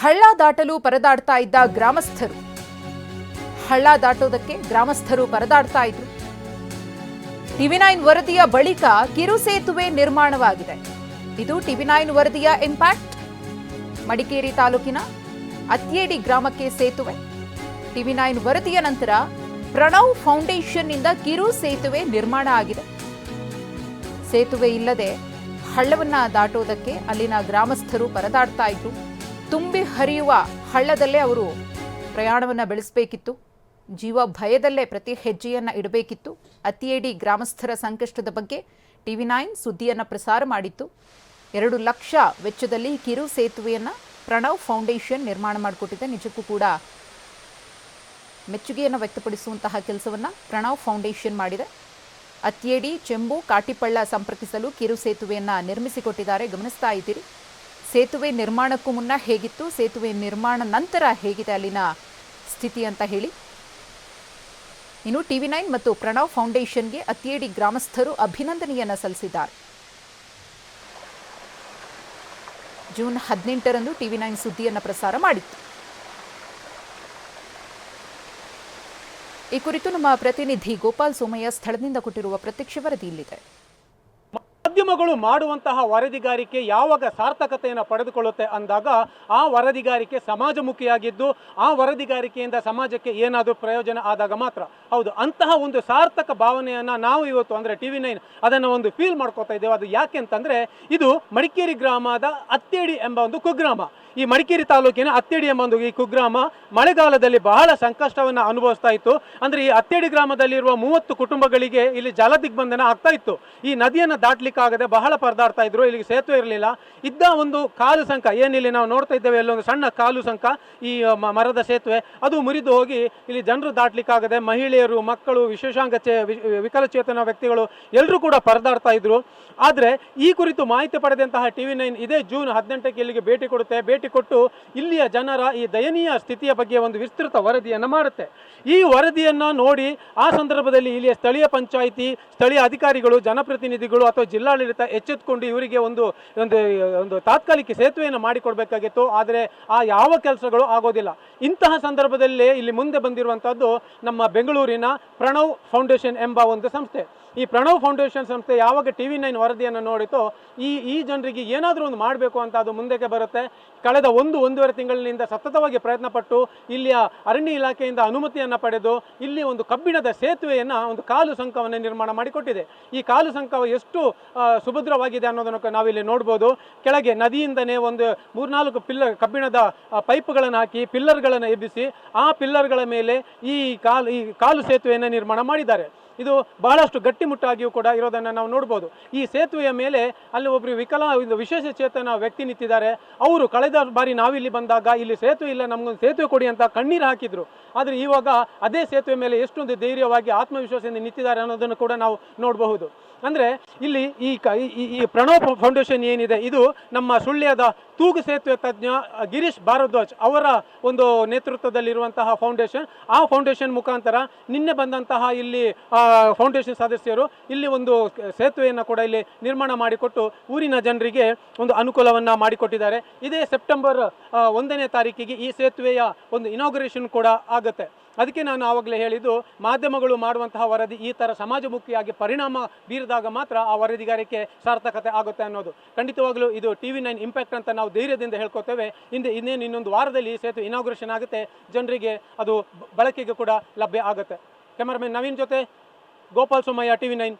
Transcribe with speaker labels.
Speaker 1: ಹಳ್ಳ ದಾಟಲು ಪರದಾಡ್ತಾ ಇದ್ದ ಗ್ರಾಮಸ್ಥರು. ಹಳ್ಳ ದಾಟೋದಕ್ಕೆ ಗ್ರಾಮಸ್ಥರು ಪರದಾಡ್ತಾ ಇದ್ರು. ಟಿವಿ ನೈನ್ ವರದಿಯ ಬಳಿಕ ಕಿರು ಸೇತುವೆ ನಿರ್ಮಾಣವಾಗಿದೆ. ಇದು ಟಿವಿ ನೈನ್ ವರದಿಯ ಇಂಪ್ಯಾಕ್ಟ್. ಮಡಿಕೇರಿ ತಾಲೂಕಿನ ಅತ್ಯೇಡಿ ಗ್ರಾಮಕ್ಕೆ ಸೇತುವೆ. ಟಿವಿ ನೈನ್ ವರದಿಯ ನಂತರ ಪ್ರಣವ್ ಫೌಂಡೇಶನ್ನಿಂದ ಕಿರು ಸೇತುವೆ ನಿರ್ಮಾಣ ಆಗಿದೆ. ಸೇತುವೆ ಇಲ್ಲದೆ ಹಳ್ಳವನ್ನ ದಾಟೋದಕ್ಕೆ ಅಲ್ಲಿನ ಗ್ರಾಮಸ್ಥರು ಪರದಾಡ್ತಾ ಇದ್ರು. ತುಂಬಿ ಹರಿಯುವ ಹಳ್ಳದಲ್ಲೇ ಅವರು ಪ್ರಯಾಣವನ್ನ ಬೆಳೆಸಬೇಕಿತ್ತು. ಜೀವ ಭಯದಲ್ಲೇ ಪ್ರತಿ ಹೆಜ್ಜೆಯನ್ನ ಇಡಬೇಕಿತ್ತು. ಅತಿಯೇಡಿ ಗ್ರಾಮಸ್ಥರ ಸಂಕಷ್ಟದ ಬಗ್ಗೆ ಟಿವಿ ನೈನ್ ಸುದ್ದಿಯನ್ನ ಪ್ರಸಾರ ಮಾಡಿತ್ತು. ಎರಡು ಲಕ್ಷ ವೆಚ್ಚದಲ್ಲಿ ಕಿರು ಸೇತುವೆಯನ್ನ ಪ್ರಣವ್ ಫೌಂಡೇಶನ್ ನಿರ್ಮಾಣ ಮಾಡಿಕೊಟ್ಟಿದೆ. ನಿಜಕ್ಕೂ ಕೂಡ ಮೆಚ್ಚುಗೆಯನ್ನು ವ್ಯಕ್ತಪಡಿಸುವಂತಹ ಕೆಲಸವನ್ನ ಪ್ರಣವ್ ಫೌಂಡೇಶನ್ ಮಾಡಿದೆ. ಅತ್ಯೇಡಿ ಚೆಂಬು, ಕಾಟಿಪಳ್ಳ ಸಂಪರ್ಕಿಸಲು ಕಿರು ಸೇತುವೆಯನ್ನ ನಿರ್ಮಿಸಿಕೊಟ್ಟಿದ್ದಾರೆ. ಗಮನಿಸ್ತಾ ಇದ್ದೀರಿ. ಸೇತುವೆ ನಿರ್ಮಾಣಕ್ಕೂ ಮುನ್ನ ಹೇಗಿತ್ತು? ಸೇತುವೆ ನಿರ್ಮಾಣ ನಂತರ ಹೇಗಿದೆ ಅಲ್ಲಿನ ಸ್ಥಿತಿ ಅಂತ ಹೇಳಿ. ಇನ್ನು ಟಿವಿ ನೈನ್ ಮತ್ತು ಪ್ರಣವ್ ಫೌಂಡೇಶನ್ಗೆ ಅತಿಯೇಡಿ ಗ್ರಾಮಸ್ಥರು ಅಭಿನಂದನೆಯನ್ನು ಸಲ್ಲಿಸಿದ್ದಾರೆ. ಜೂನ್ ಹದಿನೆಂಟರಂದು ಟಿವಿ ನೈನ್ ಸುದ್ದಿಯನ್ನು ಪ್ರಸಾರ ಮಾಡಿತ್ತು. ಈ ಕುರಿತು ನಮ್ಮ ಪ್ರತಿನಿಧಿ ಗೋಪಾಲ್ ಸೋಮಯ್ಯ ಸ್ಥಳದಿಂದ ಕೊಟ್ಟಿರುವ ಪ್ರತ್ಯಕ್ಷ ವರದಿ ಇಲ್ಲಿದೆ
Speaker 2: ಮಾಧ್ಯಮಗಳು ಮಾಡುವಂತಹ ವರದಿಗಾರಿಕೆ ಯಾವಾಗ ಸಾರ್ಥಕತೆಯನ್ನು ಪಡೆದುಕೊಳ್ಳುತ್ತೆ ಅಂದಾಗ ಆ ವರದಿಗಾರಿಕೆ ಸಮಾಜಮುಖಿಯಾಗಿದ್ದು, ಆ ವರದಿಗಾರಿಕೆಯಿಂದ ಸಮಾಜಕ್ಕೆ ಏನಾದರೂ ಪ್ರಯೋಜನ ಆದಾಗ ಮಾತ್ರ. ಹೌದು, ಅಂತಹ ಒಂದು ಸಾರ್ಥಕ ಭಾವನೆಯನ್ನು ನಾವು ಇವತ್ತು ಅಂದರೆ ಟಿ ವಿ ನೈನ್ ಅದನ್ನು ಒಂದು ಫೀಲ್ ಮಾಡ್ಕೋತಾ ಇದ್ದೇವೆ. ಅದು ಯಾಕೆ ಅಂತಂದರೆ, ಇದು ಮಡಿಕೇರಿ ಗ್ರಾಮದ ಅತ್ತೇಡಿ ಎಂಬ ಒಂದು ಕುಗ್ರಾಮ. ಈ ಮಡಿಕೇರಿ ತಾಲೂಕಿನ ಅತ್ತೇಡಿ ಎಂಬ ಒಂದು ಈ ಕುಗ್ರಾಮ ಮಳೆಗಾಲದಲ್ಲಿ ಬಹಳ ಸಂಕಷ್ಟವನ್ನು ಅನುಭವಿಸ್ತಾ ಇತ್ತು. ಅಂದರೆ ಈ ಅತ್ತೇಡಿ ಗ್ರಾಮದಲ್ಲಿರುವ ಮೂವತ್ತು ಕುಟುಂಬಗಳಿಗೆ ಇಲ್ಲಿ ಜಲ ದಿಗ್ಬಂಧನ ಆಗ್ತಾ ಇತ್ತು. ಈ ನದಿಯನ್ನು ದಾಟ್ಲಿಕ್ಕಾಗದೆ ಬಹಳ ಪರದಾಡ್ತಾ ಇದ್ರು, ಇಲ್ಲಿಗೆ ಸೇತುವೆ ಇರಲಿಲ್ಲ. ಇದ್ದ ಒಂದು ಕಾಲು ಸಂಕ ಏನಿಲ್ಲಿ ನಾವು ನೋಡ್ತಾ ಇದ್ದೇವೆ ಅಲ್ಲೊಂದು ಸಣ್ಣ ಕಾಲು ಸಂಕ, ಈ ಮರದ ಸೇತುವೆ, ಅದು ಮುರಿದು ಹೋಗಿ ಇಲ್ಲಿ ಜನರು ದಾಟ್ಲಿಕ್ಕಾಗದೆ ಮಹಿಳೆಯರು, ಮಕ್ಕಳು, ವಿಶೇಷಾಂಗ ಚೇ ವಿಕಲಚೇತನ ವ್ಯಕ್ತಿಗಳು ಎಲ್ಲರೂ ಕೂಡ ಪರದಾಡ್ತಾ ಇದ್ರು. ಆದರೆ ಈ ಕುರಿತು ಮಾಹಿತಿ ಪಡೆದಂತಹ ಟಿವಿ ನೈನ್ ಇದೇ ಜೂನ್ ಹದಿನೆಂಟಕ್ಕೆ ಇಲ್ಲಿಗೆ ಭೇಟಿ ಕೊಡುತ್ತೆ. ಭೇಟಿ ಕೊಟ್ಟು ಇಲ್ಲಿಯ ಜನರ ಈ ದಯನೀಯ ಸ್ಥಿತಿಯ ಬಗ್ಗೆ ಒಂದು ವಿಸ್ತೃತ ವರದಿಯನ್ನು ಮಾಡುತ್ತೆ. ಈ ವರದಿಯನ್ನು ನೋಡಿ ಆ ಸಂದರ್ಭದಲ್ಲಿ ಇಲ್ಲಿಯ ಸ್ಥಳೀಯ ಪಂಚಾಯಿತಿ, ಸ್ಥಳೀಯ ಅಧಿಕಾರಿಗಳು, ಜನಪ್ರತಿನಿಧಿಗಳು ಅಥವಾ ಜಿಲ್ಲಾಡಳಿತ ಎಚ್ಚೆತ್ತುಕೊಂಡು ಇವರಿಗೆ ಒಂದು ಒಂದು ಒಂದು ತಾತ್ಕಾಲಿಕ ಸೇತುವೆಯನ್ನು ಮಾಡಿಕೊಡ್ಬೇಕಾಗಿತ್ತು. ಆದರೆ ಆ ಯಾವ ಕೆಲಸಗಳು ಆಗೋದಿಲ್ಲ. ಇಂತಹ ಸಂದರ್ಭದಲ್ಲಿ ಇಲ್ಲಿ ಮುಂದೆ ಬಂದಿರುವಂಥದ್ದು ನಮ್ಮ ಬೆಂಗಳೂರಿನ ಪ್ರಣವ್ ಫೌಂಡೇಶನ್ ಎಂಬ ಒಂದು ಸಂಸ್ಥೆ. ಈ ಪ್ರಣವ್ ಫೌಂಡೇಶನ್ ಸಂಸ್ಥೆ ಯಾವಾಗ ಟಿ ವಿ ನೈನ್ ವರದಿಯನ್ನು ನೋಡಿತೋ, ಈ ಈ ಜನರಿಗೆ ಏನಾದರೂ ಒಂದು ಮಾಡಬೇಕು ಅಂತ ಅದು ಮುಂದಕ್ಕೆ ಬರುತ್ತೆ. ಕಳೆದ ಒಂದು, ಒಂದೂವರೆ ತಿಂಗಳಿನಿಂದ ಸತತವಾಗಿ ಪ್ರಯತ್ನ ಪಟ್ಟು ಇಲ್ಲಿಯ ಅರಣ್ಯ ಇಲಾಖೆಯಿಂದ ಅನುಮತಿಯನ್ನು ಪಡೆದು ಇಲ್ಲಿ ಒಂದು ಕಬ್ಬಿಣದ ಸೇತುವೆಯನ್ನು ಒಂದು ಕಾಲು ಸಂಕವನ್ನು ನಿರ್ಮಾಣ ಮಾಡಿಕೊಟ್ಟಿದೆ. ಈ ಕಾಲು ಸಂಕವ ಎಷ್ಟು ಸುಭದ್ರವಾಗಿದೆ ಅನ್ನೋದನ್ನು ನಾವಿಲ್ಲಿ ನೋಡ್ಬೋದು. ಕೆಳಗೆ ನದಿಯಿಂದನೇ ಒಂದು ಮೂರ್ನಾಲ್ಕು ಪಿಲ್ಲರ್, ಕಬ್ಬಿಣದ ಪೈಪ್ಗಳನ್ನು ಹಾಕಿ ಪಿಲ್ಲರ್ಗಳನ್ನು ಎಬ್ಬಿಸಿ, ಆ ಪಿಲ್ಲರ್ಗಳ ಮೇಲೆ ಈ ಕಾಲು ಈ ಕಾಲು ಸೇತುವೆಯನ್ನು ನಿರ್ಮಾಣ ಮಾಡಿದ್ದಾರೆ. ಇದು ಬಹಳಷ್ಟು ಗಟ್ಟಿಮುಟ್ಟಾಗಿಯೂ ಕೂಡ ಇರೋದನ್ನು ನಾವು ನೋಡ್ಬೋದು. ಈ ಸೇತುವೆಯ ಮೇಲೆ ಅಲ್ಲಿ ಒಬ್ಬರು ವಿಕಲ ವಿಶೇಷ ಚೇತನ ವ್ಯಕ್ತಿ ನಿಂತಿದ್ದಾರೆ. ಅವರು ಕಳೆದ ಬಾರಿ ನಾವಿಲ್ಲಿ ಬಂದಾಗ ಇಲ್ಲಿ ಸೇತುವೆ ಇಲ್ಲ, ನಮಗೊಂದು ಸೇತುವೆ ಕೊಡಿ ಅಂತ ಕಣ್ಣೀರು ಹಾಕಿದ್ರು. ಆದರೆ ಇವಾಗ ಅದೇ ಸೇತುವೆ ಮೇಲೆ ಎಷ್ಟೊಂದು ಧೈರ್ಯವಾಗಿ, ಆತ್ಮವಿಶ್ವಾಸದಿಂದ ನಿಂತಿದ್ದಾರೆ ಅನ್ನೋದನ್ನು ಕೂಡ ನಾವು ನೋಡಬಹುದು. ಅಂದರೆ ಇಲ್ಲಿ ಈ ಕ ಈ- ಪ್ರಣವ್ ಫೌಂಡೇಶನ್ ಏನಿದೆ, ಇದು ನಮ್ಮ ಸುಳ್ಯದ ತೂಗು ಸೇತುವೆ ತಜ್ಞ ಗಿರೀಶ್ ಭಾರದ್ವಾಜ್ ಅವರ ಒಂದು ನೇತೃತ್ವದಲ್ಲಿರುವಂತಹ ಫೌಂಡೇಶನ್. ಆ ಫೌಂಡೇಶನ್ ಮುಖಾಂತರ ನಿನ್ನೆ ಬಂದಂತಹ ಇಲ್ಲಿ ಫೌಂಡೇಶನ್ ಸದಸ್ಯರು ಇಲ್ಲಿ ಒಂದು ಸೇತುವೆಯನ್ನು ಕೂಡ ಇಲ್ಲಿ ನಿರ್ಮಾಣ ಮಾಡಿಕೊಟ್ಟು ಊರಿನ ಜನರಿಗೆ ಒಂದು ಅನುಕೂಲವನ್ನು ಮಾಡಿಕೊಟ್ಟಿದ್ದಾರೆ. ಇದೇ ಸೆಪ್ಟೆಂಬರ್ ಒಂದನೇ ತಾರೀಕಿಗೆ ಈ ಸೇತುವೆಯ ಒಂದು ಇನಾಗ್ರೇಷನ್ ಕೂಡ ಆಗುತ್ತೆ. ಅದಕ್ಕೆ ನಾನು ಆವಾಗಲೇ ಹೇಳಿದ್ದು, ಮಾಧ್ಯಮಗಳು ಮಾಡುವಂತಹ ವರದಿ ಈ ಥರ ಸಮಾಜಮುಖಿಯಾಗಿ ಪರಿಣಾಮ ಬೀರಿದಾಗ ಮಾತ್ರ ಆ ವರದಿಗಾರಿಕೆ ಸಾರ್ಥಕತೆ ಆಗುತ್ತೆ ಅನ್ನೋದು. ಖಂಡಿತವಾಗಲೂ ಇದು ಟಿ ವಿ ನೈನ್ ಇಂಪ್ಯಾಕ್ಟ್ ಅಂತ ನಾವು ಧೈರ್ಯದಿಂದ ಹೇಳ್ಕೊತೇವೆ. ಹಿಂದೆ ಇನ್ನೇನು ಇನ್ನೊಂದು ವಾರದಲ್ಲಿ ಸೇತು ಇನಾಗ್ರೇಷನ್ ಆಗುತ್ತೆ, ಜನರಿಗೆ ಅದು ಬಳಕೆಗೆ ಕೂಡ ಲಭ್ಯ ಆಗುತ್ತೆ. ಕ್ಯಾಮರಾಮನ್ ನವೀನ್ ಜೊತೆ Gopal Somaiah, T V nine